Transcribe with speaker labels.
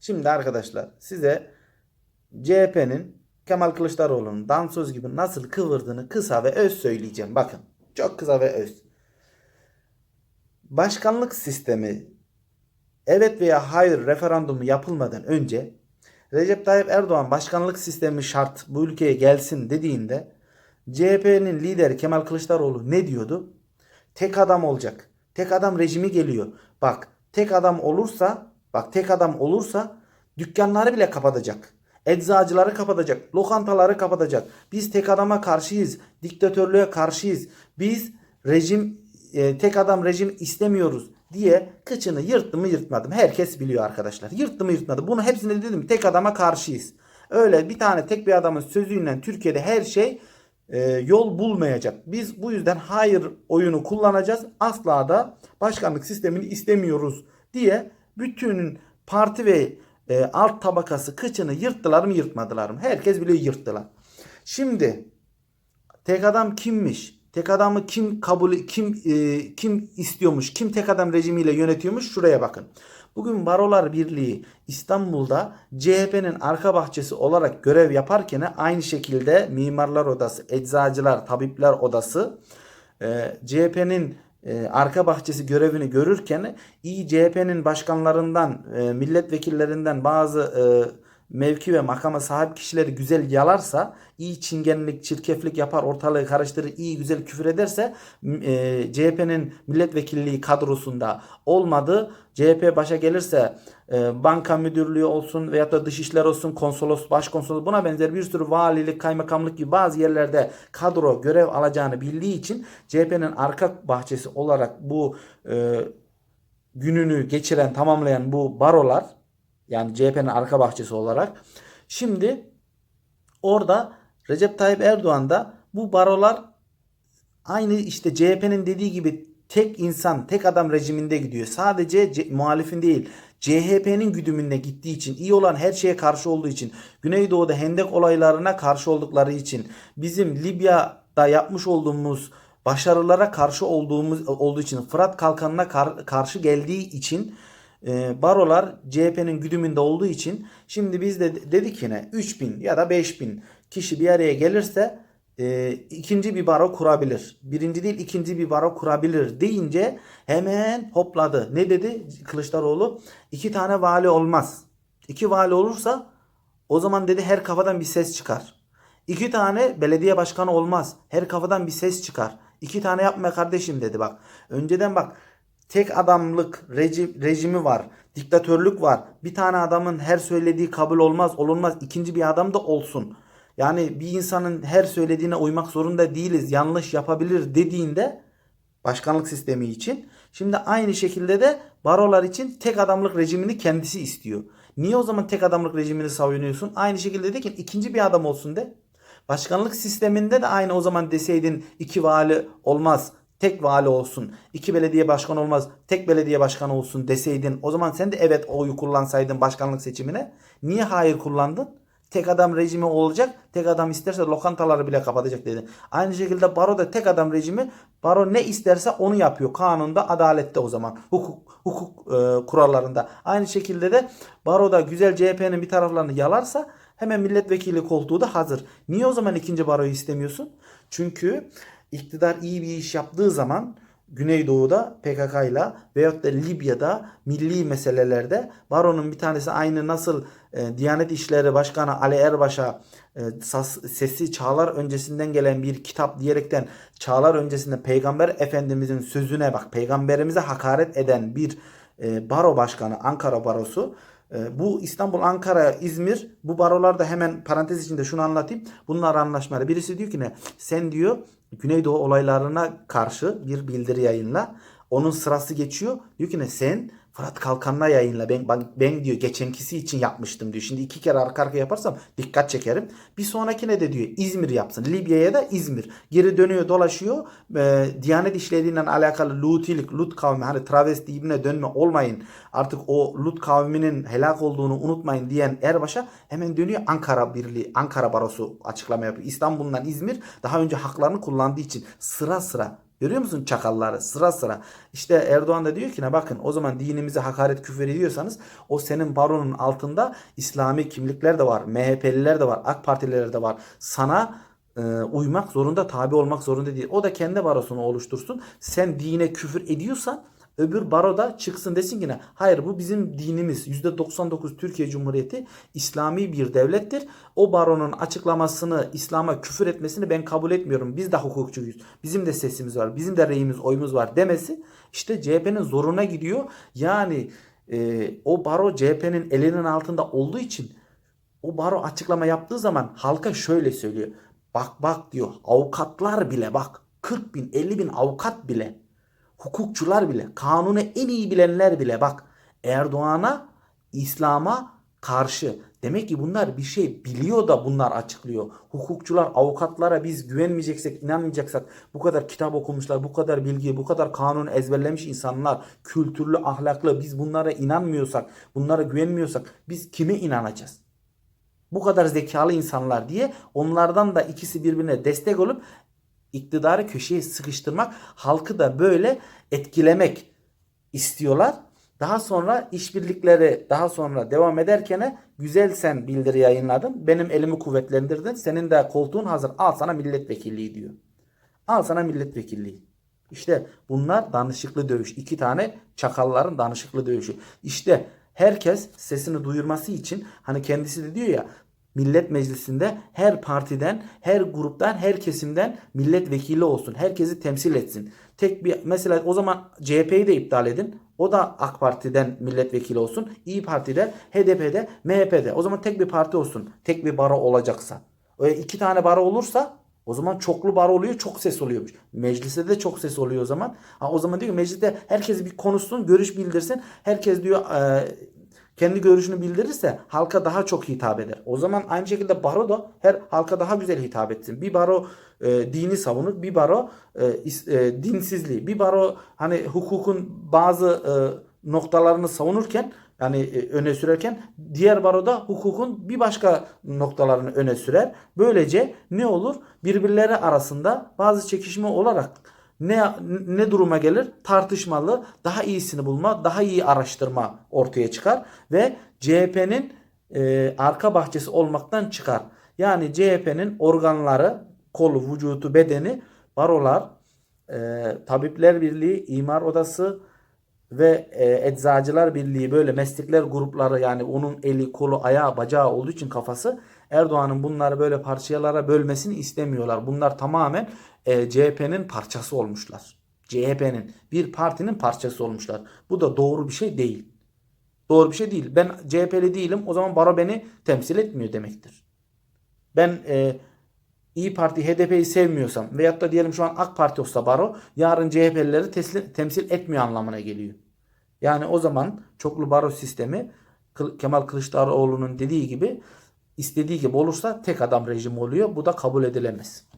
Speaker 1: Şimdi arkadaşlar size CHP'nin Kemal Kılıçdaroğlu'nun dansöz gibi nasıl kıvırdığını kısa ve öz söyleyeceğim. Bakın çok kısa ve öz. Başkanlık sistemi evet veya hayır referandumu yapılmadan önce Recep Tayyip Erdoğan başkanlık sistemi şart bu ülkeye gelsin dediğinde CHP'nin lideri Kemal Kılıçdaroğlu ne diyordu? Tek adam olacak. Tek adam rejimi geliyor. Bak tek adam olursa bak tek adam olursa dükkanları bile kapatacak. Eczacıları kapatacak. Lokantaları kapatacak. Biz tek adama karşıyız. Diktatörlüğe karşıyız. Biz rejim e, tek adam rejim istemiyoruz diye kıçını yırttı mı yırtmadım. Herkes biliyor arkadaşlar. Yırttı mı yırtmadı. Bunu hepsine dedim tek adama karşıyız. Öyle bir tane tek bir adamın sözüyle Türkiye'de her şey e, yol bulmayacak. Biz bu yüzden hayır oyunu kullanacağız. Asla da başkanlık sistemini istemiyoruz diye bütün parti ve e, alt tabakası kıçını yırttılar mı yırtmadılar mı? Herkes biliyor yırttılar. Şimdi tek adam kimmiş? Tek adamı kim kabul kim e, kim istiyormuş? Kim tek adam rejimiyle yönetiyormuş? Şuraya bakın. Bugün Barolar Birliği İstanbul'da CHP'nin arka bahçesi olarak görev yaparken aynı şekilde Mimarlar Odası, Eczacılar, Tabipler Odası e, CHP'nin e, arka bahçesi görevini görürken iyi CHP'nin başkanlarından, e, milletvekillerinden bazı e, mevki ve makama sahip kişileri güzel yalarsa, iyi çingenlik, çirkeflik yapar, ortalığı karıştırır, iyi güzel küfür ederse e, CHP'nin milletvekilliği kadrosunda olmadı. CHP başa gelirse e, banka müdürlüğü olsun veyahut da dışişler olsun, konsolos, başkonsolos buna benzer bir sürü valilik, kaymakamlık gibi bazı yerlerde kadro görev alacağını bildiği için CHP'nin arka bahçesi olarak bu e, gününü geçiren, tamamlayan bu barolar yani CHP'nin arka bahçesi olarak. Şimdi orada Recep Tayyip Erdoğan da bu barolar aynı işte CHP'nin dediği gibi tek insan, tek adam rejiminde gidiyor. Sadece C- muhalifin değil, CHP'nin güdümünde gittiği için, iyi olan her şeye karşı olduğu için, Güneydoğu'da hendek olaylarına karşı oldukları için, bizim Libya'da yapmış olduğumuz başarılara karşı olduğumuz olduğu için, Fırat Kalkanı'na kar- karşı geldiği için e, barolar CHP'nin güdümünde olduğu için şimdi biz de dedik yine 3000 ya da 5000 kişi bir araya gelirse e, ikinci bir baro kurabilir. Birinci değil ikinci bir baro kurabilir deyince hemen hopladı. Ne dedi Kılıçdaroğlu? İki tane vali olmaz. İki vali olursa o zaman dedi her kafadan bir ses çıkar. İki tane belediye başkanı olmaz. Her kafadan bir ses çıkar. İki tane yapma kardeşim dedi bak. Önceden bak tek adamlık rejim, rejimi var. Diktatörlük var. Bir tane adamın her söylediği kabul olmaz, olunmaz. İkinci bir adam da olsun. Yani bir insanın her söylediğine uymak zorunda değiliz. Yanlış yapabilir dediğinde başkanlık sistemi için. Şimdi aynı şekilde de barolar için tek adamlık rejimini kendisi istiyor. Niye o zaman tek adamlık rejimini savunuyorsun? Aynı şekilde de ki ikinci bir adam olsun de. Başkanlık sisteminde de aynı o zaman deseydin iki vali olmaz tek vali olsun, iki belediye başkanı olmaz, tek belediye başkanı olsun deseydin o zaman sen de evet oyu kullansaydın başkanlık seçimine. Niye hayır kullandın? Tek adam rejimi olacak. Tek adam isterse lokantaları bile kapatacak dedi. Aynı şekilde baro da tek adam rejimi baro ne isterse onu yapıyor. Kanunda, adalette o zaman. Hukuk, hukuk e, kurallarında. Aynı şekilde de baroda güzel CHP'nin bir taraflarını yalarsa hemen milletvekili koltuğu da hazır. Niye o zaman ikinci baroyu istemiyorsun? Çünkü iktidar iyi bir iş yaptığı zaman Güneydoğu'da PKK ile veyahut da Libya'da milli meselelerde baronun bir tanesi aynı nasıl e, Diyanet İşleri Başkanı Ali Erbaş'a e, sesi çağlar öncesinden gelen bir kitap diyerekten çağlar öncesinde Peygamber Efendimizin sözüne bak peygamberimize hakaret eden bir e, baro başkanı Ankara barosu bu İstanbul, Ankara, İzmir bu barolarda hemen parantez içinde şunu anlatayım. Bunlar anlaşmalı. Birisi diyor ki ne? Sen diyor Güneydoğu olaylarına karşı bir bildiri yayınla. Onun sırası geçiyor. Diyor ki ne? Sen Fırat Kalkan'la yayınla. Ben, ben, ben diyor geçenkisi için yapmıştım diyor. Şimdi iki kere arka arkaya yaparsam dikkat çekerim. Bir sonrakine de diyor İzmir yapsın. Libya'ya da İzmir. Geri dönüyor dolaşıyor. Ee, Diyanet işleriyle alakalı Lutilik, Lut kavmi hani travesti ibne dönme olmayın. Artık o Lut kavminin helak olduğunu unutmayın diyen Erbaş'a hemen dönüyor Ankara Birliği, Ankara Barosu açıklama yapıyor. İstanbul'dan İzmir daha önce haklarını kullandığı için sıra sıra Görüyor musun çakalları sıra sıra. İşte Erdoğan da diyor ki ne bakın o zaman dinimize hakaret küfür ediyorsanız o senin baronun altında İslami kimlikler de var. MHP'liler de var. AK Partililer de var. Sana e, uymak zorunda tabi olmak zorunda değil. O da kendi barosunu oluştursun. Sen dine küfür ediyorsan öbür baroda çıksın desin ki ne? Hayır bu bizim dinimiz. %99 Türkiye Cumhuriyeti İslami bir devlettir. O baronun açıklamasını İslam'a küfür etmesini ben kabul etmiyorum. Biz de hukukçuyuz. Bizim de sesimiz var. Bizim de reyimiz oyumuz var demesi işte CHP'nin zoruna gidiyor. Yani e, o baro CHP'nin elinin altında olduğu için o baro açıklama yaptığı zaman halka şöyle söylüyor. Bak bak diyor avukatlar bile bak 40 bin 50 bin avukat bile hukukçular bile kanunu en iyi bilenler bile bak Erdoğan'a İslam'a karşı. Demek ki bunlar bir şey biliyor da bunlar açıklıyor. Hukukçular, avukatlara biz güvenmeyeceksek, inanmayacaksak bu kadar kitap okumuşlar, bu kadar bilgi, bu kadar kanun ezberlemiş insanlar, kültürlü, ahlaklı biz bunlara inanmıyorsak, bunlara güvenmiyorsak biz kime inanacağız? Bu kadar zekalı insanlar diye onlardan da ikisi birbirine destek olup iktidarı köşeye sıkıştırmak, halkı da böyle etkilemek istiyorlar. Daha sonra işbirlikleri daha sonra devam ederken güzel sen bildiri yayınladın. Benim elimi kuvvetlendirdin. Senin de koltuğun hazır. Al sana milletvekilliği diyor. Al sana milletvekilliği. İşte bunlar danışıklı dövüş. İki tane çakalların danışıklı dövüşü. İşte herkes sesini duyurması için hani kendisi de diyor ya Millet Meclisi'nde her partiden, her gruptan, her kesimden milletvekili olsun. Herkesi temsil etsin. Tek bir mesela o zaman CHP'yi de iptal edin. O da AK Parti'den milletvekili olsun. İyi Parti'de, HDP'de, MHP'de. O zaman tek bir parti olsun. Tek bir baro olacaksa. Öyle iki tane baro olursa o zaman çoklu baro oluyor, çok ses oluyormuş. Mecliste de çok ses oluyor o zaman. Ha, o zaman diyor ki mecliste herkes bir konuşsun, görüş bildirsin. Herkes diyor e, kendi görüşünü bildirirse halka daha çok hitap eder. O zaman aynı şekilde baro da her halka daha güzel hitap etsin. Bir baro e, dini savunur, bir baro e, e, dinsizliği, bir baro hani hukukun bazı e, noktalarını savunurken yani e, öne sürerken diğer baroda hukukun bir başka noktalarını öne sürer. Böylece ne olur? Birbirleri arasında bazı çekişme olarak ne ne duruma gelir? Tartışmalı, daha iyisini bulma, daha iyi araştırma ortaya çıkar ve CHP'nin e, arka bahçesi olmaktan çıkar. Yani CHP'nin organları, kolu, vücudu, bedeni, barolar, e, Tabipler Birliği, İmar Odası ve e, Eczacılar Birliği böyle meslekler grupları yani onun eli, kolu, ayağı, bacağı olduğu için kafası Erdoğan'ın bunları böyle parçalara bölmesini istemiyorlar. Bunlar tamamen e, CHP'nin parçası olmuşlar. CHP'nin bir partinin parçası olmuşlar. Bu da doğru bir şey değil. Doğru bir şey değil. Ben CHP'li değilim. O zaman baro beni temsil etmiyor demektir. Ben e, İyi Parti HDP'yi sevmiyorsam veyahut da diyelim şu an AK Parti olsa baro yarın CHP'lileri temsil etmiyor anlamına geliyor. Yani o zaman çoklu baro sistemi Kemal Kılıçdaroğlu'nun dediği gibi istediği gibi olursa tek adam rejimi oluyor. Bu da kabul edilemez.